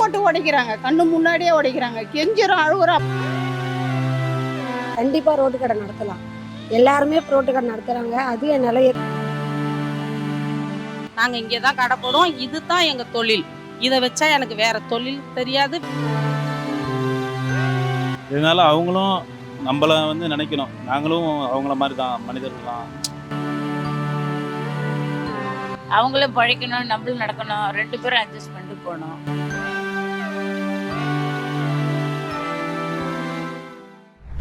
போட்டு உடைக்கிறாங்க. கண்ணு முன்னாடியே உடைக்கிறாங்க. கெஞ்சிரும் அழுகுறோம் கண்டிப்பாக ரோட்டு கடை நடத்தலாம். எல்லாருமே ரோட்டு கடை நடத்துகிறாங்க அது என்னால் நாங்க இங்கே தான் கடை போடுவோம். இதுதான் எங்க தொழில். இதை வச்சா எனக்கு வேற தொழில் தெரியாது. இதனால அவங்களும் நம்மள வந்து நினைக்கணும். நாங்களும் அவங்கள மாதிரி தான் மனிதர்கள் தான் அவங்களும் பழைக்கணும் நம்மளும் நடக்கணும். ரெண்டு பேரும் அட்ஜஸ்ட் பண்ணிட்டு போகணும்.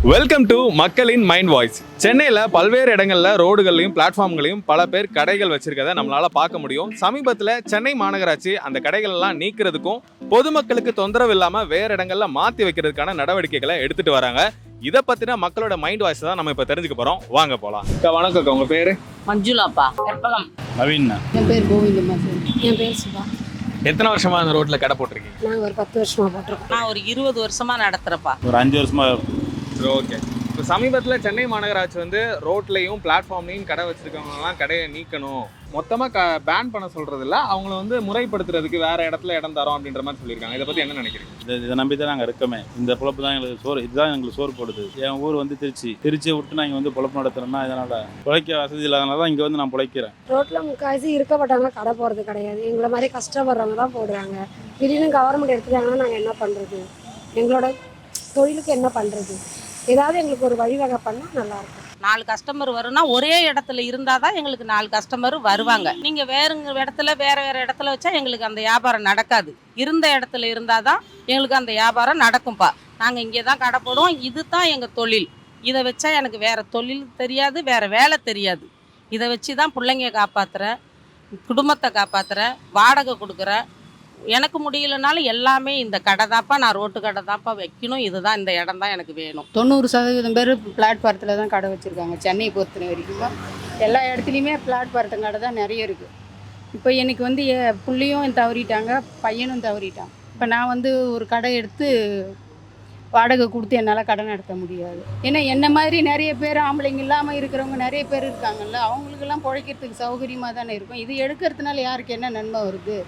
வெல்கம் டு மக்களின் மைண்ட் வாய்ஸ் சென்னையில் பல்வேறு இடங்களில் ரோடுகள்லையும் பிளாட்ஃபார்ம்களையும் பல பேர் கடைகள் வச்சிருக்கதை நம்மளால பார்க்க முடியும். சமீபத்தில் சென்னை மாநகராட்சி அந்த கடைகள் எல்லாம் நீக்கிறதுக்கும் பொதுமக்களுக்கு தொந்தரவு இல்லாமல் வேறு இடங்கள்ல மாற்றி வைக்கிறதுக்கான நடவடிக்கைகளை எடுத்துட்டு வராங்க. இதை பற்றின மக்களோட மைண்ட் வாய்ஸ் தான் நம்ம இப்போ தெரிஞ்சுக்க போகிறோம் வாங்க போகலாம் அக்கா வணக்கம் அக்கா. உங்கள் பேர்? மஞ்சுளாப்பா. கற்பகம். நவீன். என் பேர் கோவிந்தம்மா என் பேர் சுபா. எத்தனை வருஷமா அந்த ரோட்டில் கடை போட்டிருக்கீங்க? நாங்கள் ஒரு பத்து வருஷமாக போட்டிருக்கோம். நான் ஒரு இருபது வருஷமா நடத்துறப்பா ஒரு அஞ்சு வருஷமா ஓகே இப்போ சமீபத்தில் சென்னை மாநகராட்சி வந்து ரோட்லையும் பிளாட்ஃபார்ம்லையும் கடை வச்சிருக்கவங்கலாம் கடையை நீக்கணும். மொத்தமாக க பேன் பண்ண சொல்றது இல்ல அவங்கள வந்து முறைப்படுத்துறதுக்கு வேற இடத்துல இடம் தரோம் அப்படின்ற மாதிரி சொல்லியிருக்காங்க. இதை பற்றி என்ன நினைக்கிறீங்க? இதை இதை நம்பி தான் நாங்கள் இருக்கோமே. இந்த பொழப்பு தான் எங்களுக்கு சோறு இதுதான் எங்களுக்கு சோறு போடுது. என் ஊர் வந்து திருச்சி. திருச்சியை விட்டு நான் இங்கே வந்து பொழப்பு நடத்துறேன்னா இதனால் பிழைக்க வசதி இல்லாதனால தான் இங்கே வந்து நான் பிழைக்கிறேன். ரோட்டில் முக்கால்வாசி இருக்கப்பட்டவங்க கடை போகிறது கிடையாது. எங்களை மாதிரி கஷ்டப்படுறவங்க தான் போடுறாங்க. திடீர்னு கவர்மெண்ட் எடுத்துட்டாங்கன்னா நாங்கள் என்ன பண்ணுறது எங்களோட தொழிலுக்கு என்ன பண்ணுறது ஏதாவது எங்களுக்கு ஒரு வழிவகை பண்ணால் நல்லாயிருக்கும் நாலு கஸ்டமர் வரும்னா ஒரே இடத்துல இருந்தால் தான் எங்களுக்கு நாலு கஸ்டமர் வருவாங்க. நீங்கள் வேறுங்க இடத்துல வேறு வேறு இடத்துல வச்சா எங்களுக்கு அந்த வியாபாரம் நடக்காது. இருந்த இடத்துல இருந்தால் தான் எங்களுக்கு அந்த வியாபாரம் நடக்கும்ப்பா நாங்கள் இங்கே தான் கடை போடுவோம். இதுதான் எங்கள் தொழில். இதை வச்சா எனக்கு வேறு தொழில் தெரியாது வேறு வேலை தெரியாது. இதை வச்சு தான் பிள்ளைங்க காப்பாற்றுறேன் குடும்பத்தை காப்பாற்றுறேன் வாடகை கொடுக்குறேன். எனக்கு முடியலனாலும் எல்லாமே இந்த கடை தான்ப்பா நான் ரோட்டு கடை தான்ப்பா வைக்கணும். இதுதான் இந்த இடம் தான் எனக்கு வேணும். தொண்ணூறு சதவீதம் பேர் பிளாட்பாரத்தில் தான் கடை வச்சுருக்காங்க சென்னையை பொறுத்த வரைக்கும். எல்லா இடத்துலையுமே பிளாட்பாரத்து கடை தான் நிறைய இருக்குது இப்போ எனக்கு வந்து என் பிள்ளையும் தவறிட்டாங்க பையனும் தவறிட்டான். இப்போ நான் வந்து ஒரு கடை எடுத்து வாடகை கொடுத்து என்னால் கடை நடத்த முடியாது. ஏன்னா என்ன மாதிரி நிறைய பேர் ஆம்பளைங்க இல்லாமல் இருக்கிறவங்க நிறைய பேர் இருக்காங்கல்ல அவங்களுக்கெல்லாம் பிழைக்கிறதுக்கு சௌகரியமாக தானே இருக்கும். இது எடுக்கிறதுனால யாருக்கு என்ன நன்மை வருது?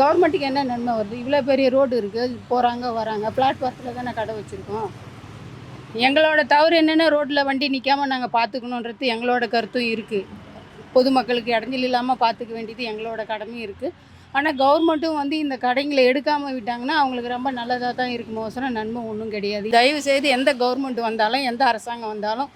கவர்மெண்ட்டுக்கு என்ன நன்மை வருது? இவ்வளோ பெரிய ரோடு இருக்குது போகிறாங்க வராங்க. பிளாட்பாரத்தில் தானே கடை வச்சுருக்கோம். எங்களோட தவறு என்னென்ன ரோட்டில் வண்டி நிற்காம நாங்கள் பார்த்துக்கணுன்றது எங்களோட கருத்தும் இருக்குது பொதுமக்களுக்கு இடைஞ்சல் இல்லாமல் பார்த்துக்க வேண்டியது எங்களோட கடமையும் இருக்குது ஆனால் கவர்மெண்ட்டும் வந்து இந்த கடைங்களை எடுக்காமல் விட்டாங்கன்னா அவங்களுக்கு ரொம்ப நல்லதாக தான் இருக்கும் மோசனம் நன்மை ஒன்றும் கிடையாது. தயவு செய்து எந்த கவர்மெண்ட் வந்தாலும் எந்த அரசாங்கம் வந்தாலும்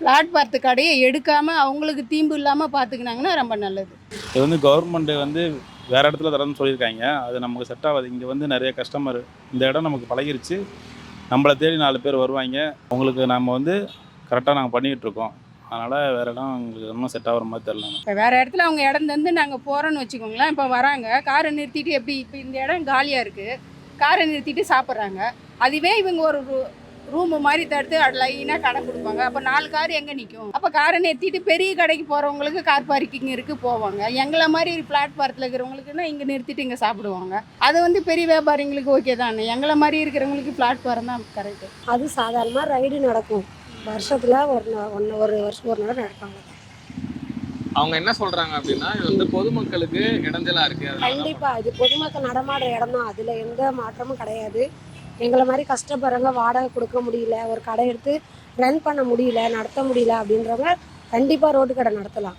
பிளாட்பாரத்து கடையை எடுக்காமல் அவங்களுக்கு தீம்பு இல்லாமல் பார்த்துக்கினாங்கன்னா ரொம்ப நல்லது. இது வந்து கவர்மெண்ட்டு வந்து வேறு இடத்துல தரணும்னு சொல்லியிருக்காங்க. அது நமக்கு செட் ஆகாது. இங்கே வந்து நிறைய கஸ்டமர் இந்த இடம் நமக்கு பழகிருச்சு. நம்மளை தேடி நாலு பேர் வருவாங்க. அவங்களுக்கு நம்ம வந்து கரெக்டாக நாங்கள் பண்ணிகிட்டு இருக்கோம். அதனால் வேறு இடம் எங்களுக்கு ரொம்ப செட் ஆகிற மாதிரி தெரியல. இப்போ வேறு இடத்துல அவங்க இடம் தந்து நாங்கள் போகிறோன்னு வச்சுக்கோங்களேன். இப்போ வராங்க. காரை நிறுத்திட்டு எப்படி இப்போ இந்த இடம் காலியாக இருக்குது காரை நிறுத்திட்டு சாப்பிட்றாங்க. அதுவே இவங்க ஒரு ரூமு மாதிரி தடுத்து லைனாக கடை கொடுப்பாங்க. அப்போ நாலு கார் எங்கே நிற்கும் அப்போ காரை நிறுத்திட்டு பெரிய கடைக்கு போகிறவங்களுக்கு கார் பார்க்கிங் இருக்குது போவாங்க. எங்களை மாதிரி பிளாட்பாரத்தில் இருக்கிறவங்களுக்குன்னா இங்கே நிறுத்திட்டு இங்கே சாப்பிடுவாங்க. அது வந்து பெரிய வியாபாரிங்களுக்கு ஓகே தானே? எங்களை மாதிரி இருக்கிறவங்களுக்கு பிளாட்பாரம் தான் கரெக்டு அது சாதாரணமாக ரைடு நடக்கும். வருஷத்தில் ஒரு ஒன்று ஒரு வருஷம் ஒரு நாள் நடப்பாங்க. அவங்க என்ன சொல்றாங்க அப்படின்னா இது வந்து பொதுமக்களுக்கு இடைஞ்சலா இருக்கு. கண்டிப்பாக இது பொதுமக்கள் நடமாடுற இடம் தான். அதில் எந்த மாற்றமும் கிடையாது. எங்களை மாதிரி கஷ்டப்படுறவங்க வாடகை கொடுக்க முடியல ஒரு கடை எடுத்து ரன் பண்ண முடியல நடத்த முடியல அப்படின்றவங்க கண்டிப்பாக ரோட்டு கடை நடத்தலாம்.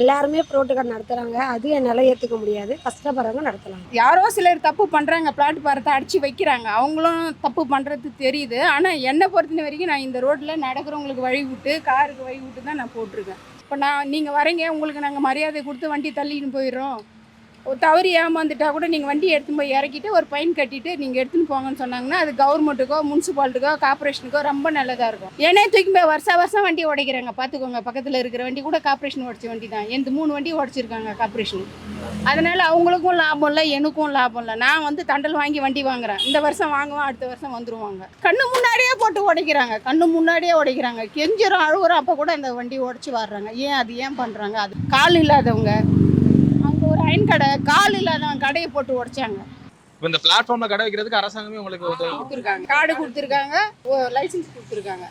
எல்லாருமே இப்போ ரோட்டு கடை நடத்துகிறாங்க அது என்னால் ஏற்றுக்க முடியாது. கஷ்டப்படுறவங்க நடத்தலாம். யாரோ சிலர் தப்பு பண்ணுறாங்க பிளாட்பாரத்தை அடித்து வைக்கிறாங்க. அவங்களும் தப்பு பண்ணுறது தெரியுது. ஆனால் என்னை பொறுத்தின வரைக்கும் நான் இந்த ரோட்டில் நடக்கிறவங்களுக்கு வழி விட்டு காருக்கு வழி விட்டு தான் நான் போட்டிருக்கேன். இப்போ நான் நீங்கள் வரீங்க. உங்களுக்கு நாங்கள் மரியாதை கொடுத்து வண்டி தள்ளின்னு போயிடுறோம். தவறி ஏமாந்துட்டா கூட நீங்கள் வண்டி எடுத்துன்னு போய் இறக்கிட்டு ஒரு பைன் கட்டிட்டு நீங்கள் எடுத்துன்னு போங்கன்னு சொன்னாங்கன்னா அது கவர்மெண்ட்டுக்கோ முனிசிபாலிட்டிக்கோ கார்பரேஷனுக்கோ ரொம்ப நல்லதாக இருக்கும். ஏனே தூக்கி போய் வருஷம் வருஷம் வண்டி உடைக்கிறாங்க பார்த்துக்கோங்க பக்கத்தில் இருக்கிற வண்டி கூட கார்பரேஷன் உடச்ச வண்டி தான் எந்த மூணு வண்டி உடச்சிருக்காங்க கார்பரேஷன் அதனால் அவங்களுக்கும் லாபம் இல்லை எனக்கும் லாபம் இல்லை. நான் வந்து தண்டல் வாங்கி வண்டி வாங்குறேன். இந்த வருஷம் வாங்குவேன் அடுத்த வருஷம் வந்துருவாங்க. கண்ணு முன்னாடியே போட்டு உடைக்கிறாங்க கண்ணு முன்னாடியே உடைக்கிறாங்க கெஞ்சிரும் அழுகுறோம் அப்போ கூட அந்த வண்டி உடச்சி வர்றாங்க. ஏன் அது ஏன் பண்ணுறாங்க அது கால் இல்லாதவங்க. அயன் கடை கால் இல்லாதவங்க கடையை போட்டு உடைச்சாங்க. இப்ப இந்த பிளாட்ஃபார்ம்ல கடை வைக்கிறதுக்கு அரசாங்கமே உங்களுக்கு கொடுத்துருக்காங்க. கார்டு கொடுத்துருக்காங்க லைசன்ஸ் கொடுத்துருக்காங்க.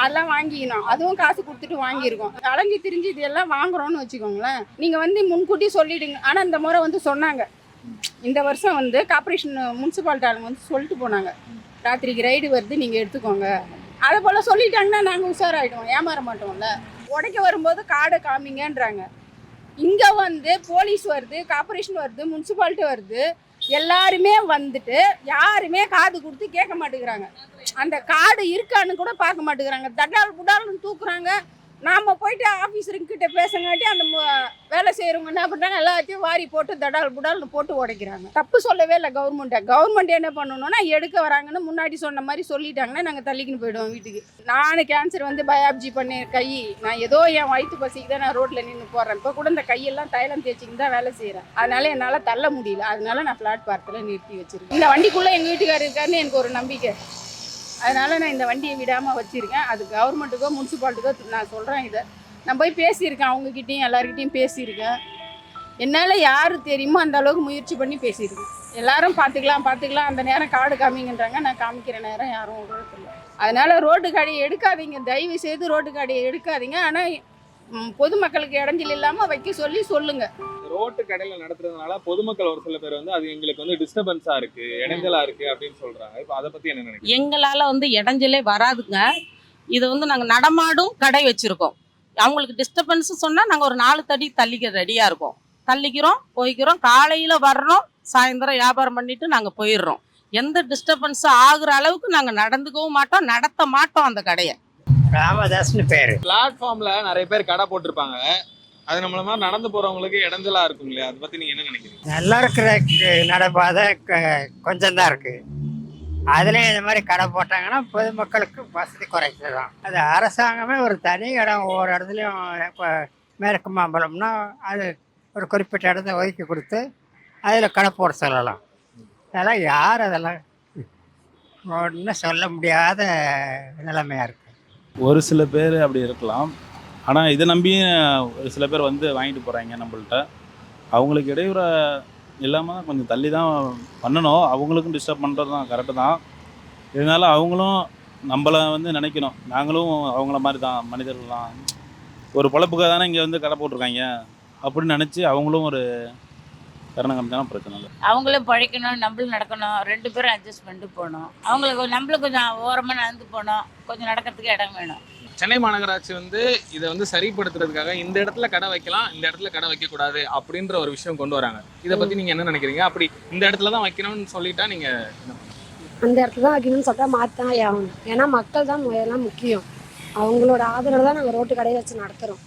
அதெல்லாம் வாங்கிக்கணும். அதுவும் காசு கொடுத்துட்டு வாங்கியிருக்கோம். அலைஞ்சு திரிஞ்சு இதெல்லாம் வாங்குறோம்னு வச்சுக்கோங்களேன். நீங்கள் வந்து முன்கூட்டி சொல்லிடுங்க. ஆனால் இந்த முறை வந்து சொன்னாங்க. இந்த வருஷம் வந்து கார்ப்பரேஷன் முனிசிபாலிட்டி ஆளுங்க வந்து சொல்லிட்டு போனாங்க. ராத்திரிக்கு ரைடு வருது நீங்கள் எடுத்துக்கோங்க. அதை போல் சொல்லிட்டாங்கன்னா நாங்கள் உஷாராயிடுவோம். ஏமாற மாட்டோம்ல. உடைக்க வரும்போது காடை காமிங்கன்றாங்க. இங்கே வந்து போலீஸ் வருது கார்பரேஷன் வருது முனிசிபாலிட்டி வருது. எல்லாருமே வந்துட்டு யாருமே காது கொடுத்து கேட்க மாட்டேங்கிறாங்க. அந்த காடு இருக்கான்னு கூட பார்க்க மாட்டேங்கிறாங்க. தட்டால் புடால்னு தூக்குறாங்க. நாம் போயிட்டு ஆஃபீஸருங்கிட்ட பேசங்காட்டி அந்த வேலை செய்கிறவங்க என்ன பண்ணுறாங்க எல்லாத்தையும் வாரி போட்டு தடால் புடால்னு போட்டு உடைக்கிறாங்க. தப்பு சொல்லவே இல்லை கவர்மெண்ட்டை கவர்மெண்ட் என்ன பண்ணணும்னா எடுக்க வராங்கன்னு முன்னாடி சொன்ன மாதிரி சொல்லிட்டாங்கன்னா நாங்கள் தள்ளிக்கின்னு போயிடுவோம் வீட்டுக்கு. நான் கேன்சர் வந்து பயாப்ஜி பண்ணி கை நான் ஏதோ என் வயிற்று பசிக்கு தான் நான் ரோட்டில் நின்று போடுறேன் இப்போ கூட இந்த கையெல்லாம் தைலம் தேய்ச்சிக்கு தான் வேலை செய்கிறேன் அதனால என்னால் தள்ள முடியல. அதனால நான் பிளாட்பாரத்தில் நிறுத்தி வச்சிருக்கேன். இந்த வண்டிக்குள்ளே எங்கள் வீட்டுக்காரர் இருக்காருன்னு எனக்கு ஒரு நம்பிக்கை. அதனால் நான் இந்த வண்டியை விடாமல் வச்சுருக்கேன். அது கவர்மெண்ட்டுக்கோ முனிசிபாலிட்டிக்கோ நான் சொல்கிறேன் இதை. நான் போய் பேசியிருக்கேன் அவங்கக்கிட்டேயும் எல்லாருக்கிட்டேயும் பேசியிருக்கேன். என்னால் யார் தெரியுமோ அந்த அளவுக்கு முயற்சி பண்ணி பேசியிருக்கேன். எல்லாரும் பார்த்துக்கலாம் பார்த்துக்கலாம். அந்த நேரம் காடு காமிங்கன்றாங்க. நான் காமிக்கிற நேரம் யாரும் விடுறதில்ல அதனால் ரோட்டு காடியை எடுக்காதீங்க. தயவு செய்து ரோட்டு காடியை எடுக்காதீங்க. ஆனால் பொதுமக்களுக்கு இடைஞ்சல் இல்லாமல் வைக்க சொல்லி சொல்லுங்கள் ரோட்டு கடையில நடத்துறதுனால பொதுமக்கள் ஒரு சில பேர் வந்து அது எங்களுக்கு வந்து டிஸ்டர்பன்ஸா இருக்கு இடைஞ்சலா இருக்கு அப்படின்னு சொல்றாங்க. இப்போ அதை பத்தி என்ன நினைக்கிறீங்க? எங்களால் வந்து இடைஞ்சலே வராதுங்க. இது வந்து நாங்கள் நடமாடும் கடை வச்சுருக்கோம். அவங்களுக்கு டிஸ்டர்பன்ஸ் சொன்னால் நாங்கள் ஒரு நாலு தடி தள்ளிக்க ரெடியாக இருக்கோம். தள்ளிக்கிறோம் போய்க்கிறோம் காலையில் வர்றோம் சாயந்தரம் வியாபாரம் பண்ணிட்டு நாங்கள் போயிடுறோம். எந்த டிஸ்டர்பன்ஸும் ஆகுற அளவுக்கு நாங்கள் நடந்துக்கவும் மாட்டோம் நடத்த மாட்டோம் அந்த கடையை. ராமதாஸ்னு பேர். பிளாட்ஃபார்ம்ல நிறைய பேர் கடை போட்டிருப்பாங்க. அது நம்மள மாதிரி நடந்து போறவங்களுக்கு இடைஞ்சலா இருக்கும் இல்லையா? அதை பத்தி நீங்க என்ன நினைக்கிறீங்க? நல்லா இருக்கிற க- நடைபாதை கொஞ்சம் தான் இருக்கு. அதுலேயும் இந்த மாதிரி கடை போட்டாங்கன்னா பொதுமக்களுக்கு வசதி குறைச்சது தான் அது அரசாங்கமே ஒரு தனி இடம் ஒவ்வொரு இடத்துலையும் இப்போ மேற்கு மாம்பழம்னா அது ஒரு குறிப்பிட்ட இடத்த ஒதுக்கி கொடுத்து அதில் கடை போட சொல்லலாம். அதெல்லாம் யார் அதெல்லாம் ஒன்றும் சொல்ல முடியாத நிலைமையாக இருக்குது ஒரு சில பேர் அப்படி இருக்கலாம். ஆனால் இதை நம்பியும் ஒரு சில பேர் வந்து வாங்கிட்டு போகிறாங்க நம்மள்ட்ட. அவங்களுக்கு இடையூற இல்லாமல் கொஞ்சம் தள்ளி தான் பண்ணணும். அவங்களுக்கும் டிஸ்டர்ப் பண்ணுறது தான் கரெக்டு தான். இருந்தாலும் அவங்களும் நம்மளை வந்து நினைக்கணும். நாங்களும் அவங்கள மாதிரி தான் மனிதர்கள் தான் ஒரு பொழப்புக்காக தானே இங்கே வந்து கடை போட்டிருக்காங்க. அப்படின்னு நினச்சி அவங்களும் ஒரு கருணை காமிச்சாலும் பிரச்சனை இல்லை. அவங்களும் பழைக்கணும் நம்மளும் நடக்கணும் ரெண்டு பேரும் அட்ஜஸ்ட் பண்ணிட்டு போகணும். அவங்களுக்கு நம்மளும் கொஞ்சம் ஓரமாக நடந்து போகணும் கொஞ்சம் நடக்கிறதுக்கு இடம் வேணும். சென்னை மாநகராட்சி வந்து இதை வந்து சரிப்படுத்துறதுக்காக இந்த இடத்துல கடை வைக்கலாம் இந்த இடத்துல கடை வைக்க கூடாது அப்படின்ற ஒரு விஷயம் கொண்டு வராங்க. இதை பத்தி நீங்க என்ன நினைக்கிறீங்க? அப்படி இந்த இடத்துல தான் வைக்கணும்னு சொல்லிட்டா நீங்க என்ன பண்ணுவீங்க? அந்த இடத்துல தான் வைக்கணும்னு சொல்லிட்டா மாற்றான் ஆகணும்? ஏன்னா மக்கள் தான் முதல்லாம் முக்கியம். அவங்களோட ஆதரவு தான் நாங்கள் ரோட்டு கடையை வச்சு நடத்துகிறோம்